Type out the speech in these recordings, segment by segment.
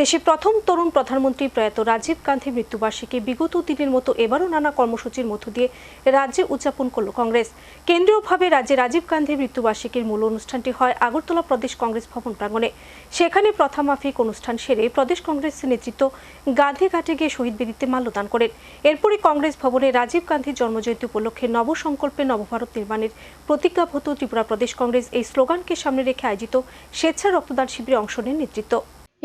দেশের প্রথম তরুণ প্রধানমন্ত্রী প্রয়াত রাজীব গান্ধী মৃত্যুবার্ষিকী বিগত দিনের মতো এবারও নানা কর্মসূচির মধ্য দিয়ে রাজ্যে উদযাপন করল কংগ্রেস। কেন্দ্রীয়ভাবে রাজ্যে রাজীব গান্ধী মৃত্যুবার্ষিকীর মূল অনুষ্ঠানটি হয় আগরতলা প্রদেশ কংগ্রেস ভবন প্রাঙ্গণে। সেখানে প্রথামাফিক অনুষ্ঠান সেরে প্রদেশ কংগ্রেসের নেতৃত্ব গান্ধী ঘাটে গিয়ে শহীদ বেদিতে মাল্যদান করেন। এরপরে কংগ্রেস ভবনে রাজীব গান্ধীর জন্মজয়ন্তী উপলক্ষে নবসংকল্পে নবভারত নির্মাণের প্রতিজ্ঞাবদ্ধ ত্রিপুরা প্রদেশ কংগ্রেস এই স্লোগানকে সামনে রেখে আয়োজিত স্বেচ্ছা রক্তদান শিবিরে অংশ নেন নেতৃত্ব।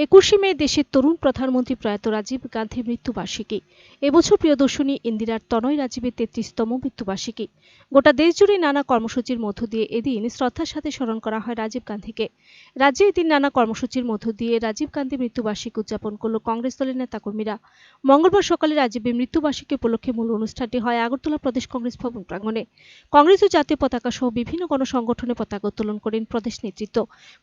একুশে মে দেশের তরুণ প্রধানমন্ত্রী প্রয়াত রাজীব গান্ধীর মৃত্যুবার্ষিকী। এবছর প্রিয়দর্শনী ইন্দিরার তনয় রাজীবের তেত্রিশতম মৃত্যুবার্ষিকী। গোটা দেশ জুড়ে নানা কর্মসূচির মধ্য দিয়ে এদিন শ্রদ্ধার সাথে স্মরণ করা হয় রাজীব গান্ধীকে। রাজ্যে এদিন নানা কর্মসূচির মধ্য দিয়ে রাজীব গান্ধী মৃত্যুবার্ষিকী উদযাপন করল কংগ্রেস দলের নেতাকর্মীরা। মঙ্গলবার সকালে রাজীবের মৃত্যুবার্ষিকী উপলক্ষে মূল অনুষ্ঠানটি হয় আগরতলা প্রদেশ কংগ্রেস ভবন প্রাঙ্গণে। কংগ্রেস ও জাতীয় পতাকা সহ বিভিন্ন গণসংগঠনে পতাকা উত্তোলন করেন প্রদেশ নেতৃত্ব।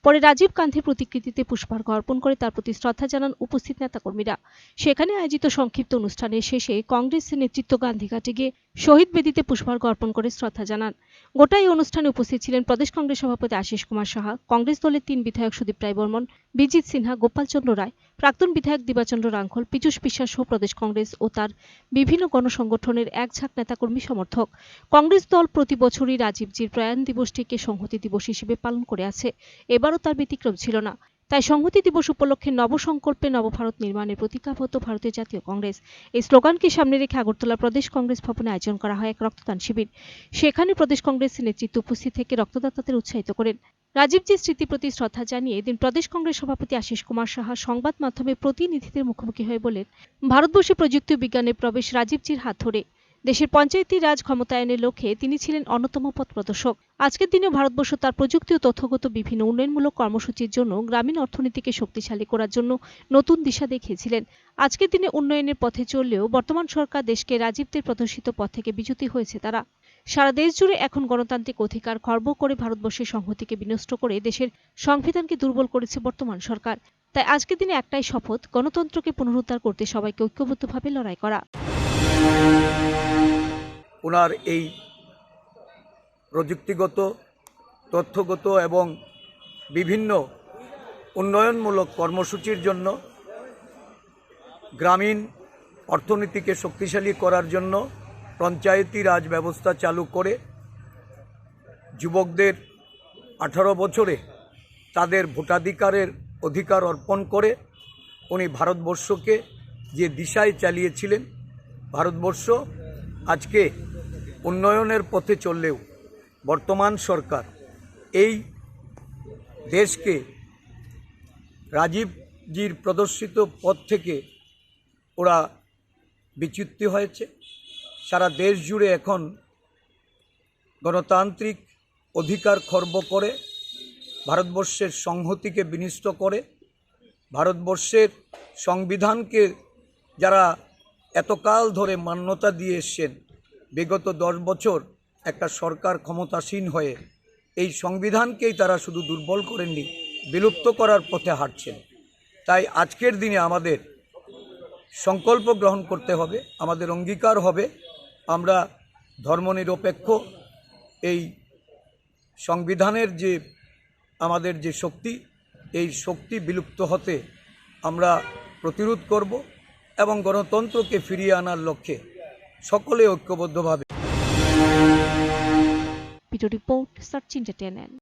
পরে রাজীব গান্ধীর প্রতিকৃতিতে পুষ্পার্ঘ্য অর্পণ করে তার প্রতি শ্রদ্ধা জানান উপস্থিত নেতাকর্মীরা। সেখানে আয়োজিত সংক্ষিপ্ত অনুষ্ঠানের শেষে কংগ্রেস নেতৃত্ব গান্ধীঘাটে গিয়ে শহীদ বেদিতে পুষ্পার্ঘ্য অর্পণ করে শ্রদ্ধা জানান। গোটা এই অনুষ্ঠানে উপস্থিত ছিলেন প্রদেশ কংগ্রেস সভাপতি আশিস কুমার সাহা, কংগ্রেস দলের তিন বিধায়ক সুদীপ রায় বর্মন, বিজিৎ সিনহা গোপালচন্দ্র রায়, প্রাক্তন বিধায়ক দিবাচন্দ্র রাঙ্খল, পীযূষ বিশ্বাস সহ প্রদেশ কংগ্রেস ও তার বিভিন্ন গণসংগঠনের এক ঝাঁক নেতাকর্মী সমর্থক। কংগ্রেস দল প্রতি বছরই রাজীবজির প্রয়াণ দিবসটিকে সংহতি দিবস হিসেবে পালন করে আছে। এবারও তার ব্যতিক্রম ছিল না। তাই সংহতি দিবস উপলক্ষে নবসংকল্পে নবভারত নির্মাণের প্রতিজ্ঞাবদ্ধ ভারতীয় জাতীয় কংগ্রেস। এই স্লোগানকে সামনে রেখে আগরতলা প্রদেশ কংগ্রেস ভবনে আয়োজন করা হয় এক রক্তদান শিবির। সেখানে প্রদেশ কংগ্রেসের নেতৃত্ব উপস্থিত থেকে রক্তদাতাদের উৎসাহিত করেন। রাজীবজির স্মৃতি প্রতি শ্রদ্ধা জানিয়ে এদিন প্রদেশ কংগ্রেস সভাপতি আশিস কুমার সাহা সংবাদ মাধ্যমে প্রতিনিধিদের মুখোমুখি হয়ে বলেন, ভারতবর্ষে প্রযুক্তি বিজ্ঞানের প্রবেশ রাজীবজির হাত ধরে। দেশের পঞ্চায়েতি রাজ ক্ষমতায়নের লক্ষ্যে তিনি ছিলেন অন্যতম পথ প্রদর্শক। আজকের দিনে ভারতবর্ষ তার প্রযুক্তি ও তথ্যগত বিভিন্ন উন্নয়নমূলক কর্মসূচির জন্য গ্রামীণ অর্থনীতিকে শক্তিশালী করার জন্য নতুন দিশা দেখিয়েছিলেন। আজকের দিনে উন্নয়নের পথে চললেও বর্তমান সরকার দেশকে রাজীবদের প্রদর্শিত পথ থেকে বিচ্যুতি হয়েছে তারা। সারা দেশ জুড়ে এখন গণতান্ত্রিক অধিকার খর্ব করে ভারতবর্ষের সংহতিকে বিনষ্ট করে দেশের সংবিধানকে দুর্বল করেছে বর্তমান সরকার। তাই আজকের দিনে একটাই শপথ, গণতন্ত্রকে পুনরুদ্ধার করতে সবাইকে ঐক্যবদ্ধভাবে লড়াই করা। ওনার এই প্রযুক্তিগত, তথ্যগত এবং বিভিন্ন উন্নয়নমূলক কর্মসূচির জন্য, গ্রামীণ অর্থনীতিকে শক্তিশালী করার জন্য পঞ্চায়েতি রাজ ব্যবস্থা চালু করে যুবকদের আঠারো বছরে তাদের ভোটাধিকারের অধিকার অর্পণ করে উনি ভারতবর্ষকে যে দিশায় চালিয়েছিলেন, ভারতবর্ষ আজকে উন্নয়নের পথে চললেও বর্তমান সরকার এই দেশকে রাজীবজির প্রদর্শিত পথ থেকে ওরা বিচ্যুতি হয়েছে। সারা দেশ জুড়ে এখন গণতান্ত্রিক অধিকার খর্ব করে, ভারতবর্ষের সংহতিকে বিনিষ্ট করে, ভারতবর্ষের সংবিধানকে যারা এতকাল ধরে মান্যতা দিয়ে এসছেন বিগত দশ বছর একটা সরকার ক্ষমতাসীন হয়ে এই সংবিধানকেই তারা শুধু দুর্বল করেননি, বিলুপ্ত করার পথে হাঁটছেন। তাই আজকের দিনে আমাদের সংকল্প গ্রহণ করতে হবে, আমাদের অঙ্গীকার হবে। আমরা ধর্মনিরপেক্ষ এই সংবিধানের যে আমাদের যে শক্তি, এই শক্তি বিলুপ্ত হতে আমরা প্রতিরোধ করব এবং গণতন্ত্রকে ফিরিয়ে আনার লক্ষ্যে সকলে ঐক্যবদ্ধভাবে। Video report search entertainment